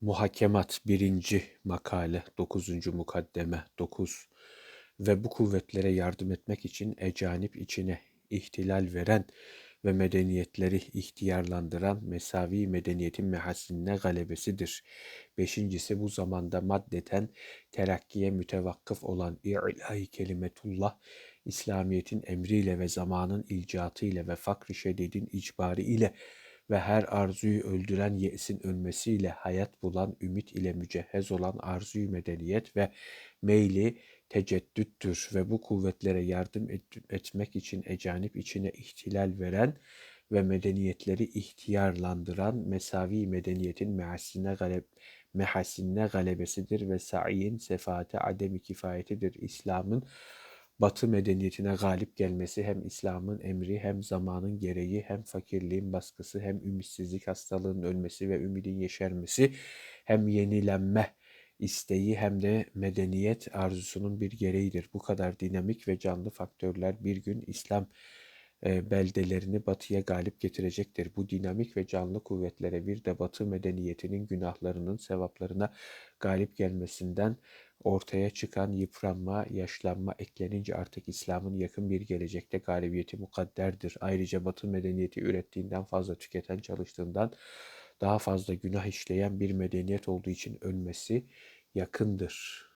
Muhakemat 1. Makale 9. Mukaddeme 9 Ve bu kuvvetlere yardım etmek için ecanip içine ihtilal veren ve medeniyetleri ihtiyarlandıran mesavi medeniyetin mehassinine galebesidir. Beşincisi bu zamanda maddeten terakkiye mütevakkıf olan ilahi kelimetullah, İslamiyet'in emriyle ve zamanın ilcatı ile ve fakr-ı şedidin icbari ile ve her arzuyu öldüren yesin ölmesiyle hayat bulan ümit ile mücehhez olan arzuyu medeniyet ve meyli teceddüttür ve bu kuvvetlere yardım et- etmek için ecanip içine ihtilal veren ve medeniyetleri ihtiyarlandıran mesavi medeniyetin mehasine galeb mehasine galebesidir ve sa'iyin sefaate ademi kifayetidir. İslam'ın Batı medeniyetine galip gelmesi hem İslam'ın emri hem zamanın gereği hem fakirliğin baskısı hem ümitsizlik hastalığının ölmesi ve ümidin yeşermesi hem yenilenme isteği hem de medeniyet arzusunun bir gereğidir. Bu kadar dinamik ve canlı faktörler bir gün İslam beldelerini batıya galip getirecektir. Bu dinamik ve canlı kuvvetlere bir de batı medeniyetinin günahlarının sevaplarına galip gelmesinden ortaya çıkan yıpranma, yaşlanma eklenince artık İslam'ın yakın bir gelecekte galibiyeti mukadderdir. Ayrıca Batı medeniyeti ürettiğinden fazla tüketen çalıştığından daha fazla günah işleyen bir medeniyet olduğu için ölmesi yakındır.